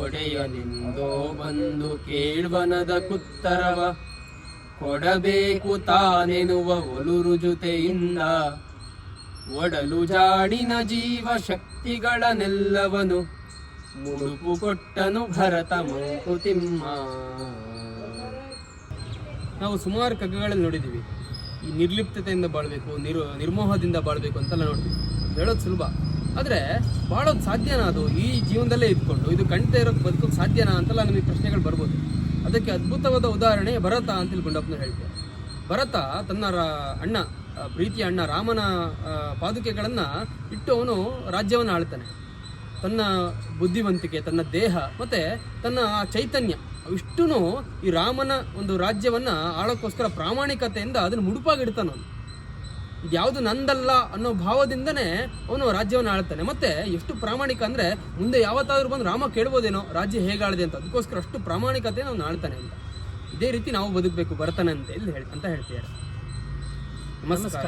ಒಡೆಯನೆಂದೋ ಬಂದು ಕೇಳ್ವನದ ಕುತ್ತರವ. ಕೊಡಬೇಕು ತಾನೆನುವ ಒಲುರು ಜೊತೆಯಿಂದ. ಒಡಲು ಜಾಡಿನ ಜೀವ ಶಕ್ತಿಗಳನೆಲ್ಲವನು ಮುಡುಪು ಕೊಟ್ಟನು ಭರತ ಮಂಕುತಿಮ್ಮ. ನಾವು ಸುಮಾರು ಕಗ್ಗಗಳಲ್ಲಿ ನೋಡಿದ್ದೀವಿ. ಈ ನಿರ್ಲಿಪ್ತತೆಯಿಂದ ಬಾಳ್ಬೇಕು, ನಿರ್ ನಿರ್ಮೋಹದಿಂದ ಬಾಳ್ಬೇಕು ಅಂತೆಲ್ಲ ನೋಡ್ತೀವಿ. ಹೇಳೋದು ಸುಲಭ. ಆದರೆ ಬಾಳೋದು ಸಾಧ್ಯನಾ ಅದು? ಈ ಜೀವನದಲ್ಲೇ ಇದ್ಕೊಂಡು, ಇದು ಕಣ್ತೇ ಇರೋಕ್ಕೆ ಬದುಕೋಕೆ ಸಾಧ್ಯನಾ ಅಂತೆಲ್ಲ ನಮಗೆ ಪ್ರಶ್ನೆಗಳು ಬರ್ಬೋದು. ಅದಕ್ಕೆ ಅದ್ಭುತವಾದ ಉದಾಹರಣೆ ಭರತ ಅಂತ ತಿಳ್ಕೊಂಡಪ್ಪನ ಹೇಳ್ತಾರೆ. ಭರತ ತನ್ನ ಅಣ್ಣ ಪ್ರೀತಿಯ ಅಣ್ಣ ರಾಮನ ಪಾದುಕೆಗಳನ್ನು ಇಟ್ಟು ಅವನು ರಾಜ್ಯವನ್ನು ಆಳ್ತಾನೆ. ತನ್ನ ಬುದ್ಧಿವಂತಿಕೆ, ತನ್ನ ದೇಹ, ಮತ್ತೆ ತನ್ನ ಚೈತನ್ಯ ಇಷ್ಟೂ ಈ ರಾಮನ ಒಂದು ರಾಜ್ಯವನ್ನ ಆಳೋಕ್ಕೋಸ್ಕರ ಪ್ರಾಮಾಣಿಕತೆಯಿಂದ ಅದನ್ನು ಮುಡುಪಾಗಿಡ್ತಾನೆ ಅವನು ಇದು ಯಾವುದು ನಂದಲ್ಲ ಅನ್ನೋ ಭಾವದಿಂದನೇ ಅವನು ರಾಜ್ಯವನ್ನು ಆಳ್ತಾನೆ. ಮತ್ತೆ ಎಷ್ಟು ಪ್ರಾಮಾಣಿಕ ಅಂದ್ರೆ ಮುಂದೆ ಯಾವತ್ತಾದರೂ ಬಂದು ರಾಮ ಕೇಳ್ಬೋದೇನೋ, ರಾಜ್ಯ ಹೇಗಾಳಿದೆ ಅಂತ. ಅದಕ್ಕೋಸ್ಕರ ಅಷ್ಟು ಪ್ರಾಮಾಣಿಕತೆ ಅವನು ಆಳ್ತಾನೆ ಅಂತ. ಇದೇ ರೀತಿ ನಾವು ಬದುಕಬೇಕು ಭರತನಂತೆ ಇಲ್ಲಿ ಹೇಳಿ ಅಂತ ಹೇಳ್ತಿದ್ದಾರೆ. ನಮಸ್ಕಾರ.